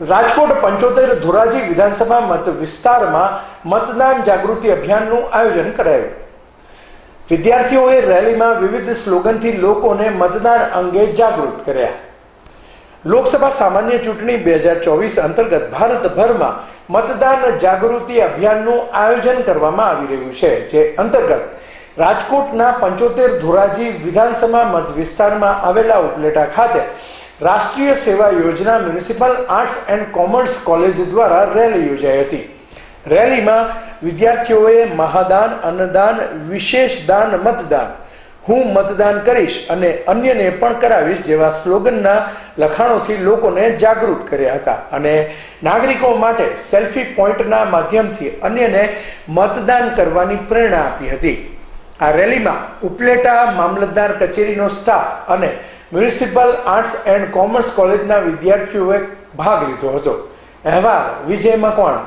રાજકોટ પંચોતેર ધોરાજી વિધાનસભા મત વિસ્તારમાં મતદાન જાગૃતિ અભિયાનનું આયોજન કરાયું. વિદ્યાર્થીઓએ રેલીમાં વિવિધ સ્લોગનથી લોકોને મતદાન અંગે જાગૃત કર્યા. લોકસભા સામાન્ય ચૂંટણી બે હજાર ચોવીસ અંતર્ગત ભારતભરમાં મતદાન જાગૃતિ અભિયાનનું આયોજન કરવામાં આવી રહ્યું છે, જે અંતર્ગત રાજકોટના પંચોતેર ધોરાજી વિધાનસભા મત વિસ્તારમાં આવેલા ઉપલેટા ખાતે રાષ્ટ્રીય સેવા યોજના municipal arts and commerce college દ્વારા રેલી યોજાઈ હતી. રેલીમાં વિદ્યાર્થીઓએ મહાદાન, અન્નદાન, વિશેષ દાન, મતદાન, હું મતદાન કરીશ અને અન્યને પણ કરાવીશ જેવા સ્લોગનના લખાણોથી લોકોને જાગૃત કર્યા હતા અને નાગરિકો માટે સેલ્ફી પોઈન્ટના માધ્યમથી અન્યને મતદાન કરવાની પ્રેરણા આપી હતી. આ રેલીમાં ઉપલેટા મામલતદાર કચેરીનો સ્ટાફ અને મ્યુનિસિપલ આર્ટ્સ એન્ડ કોમર્સ કોલેજના વિદ્યાર્થીઓએ ભાગ લીધો હતો. અહેવાલ વિજય મકવાણા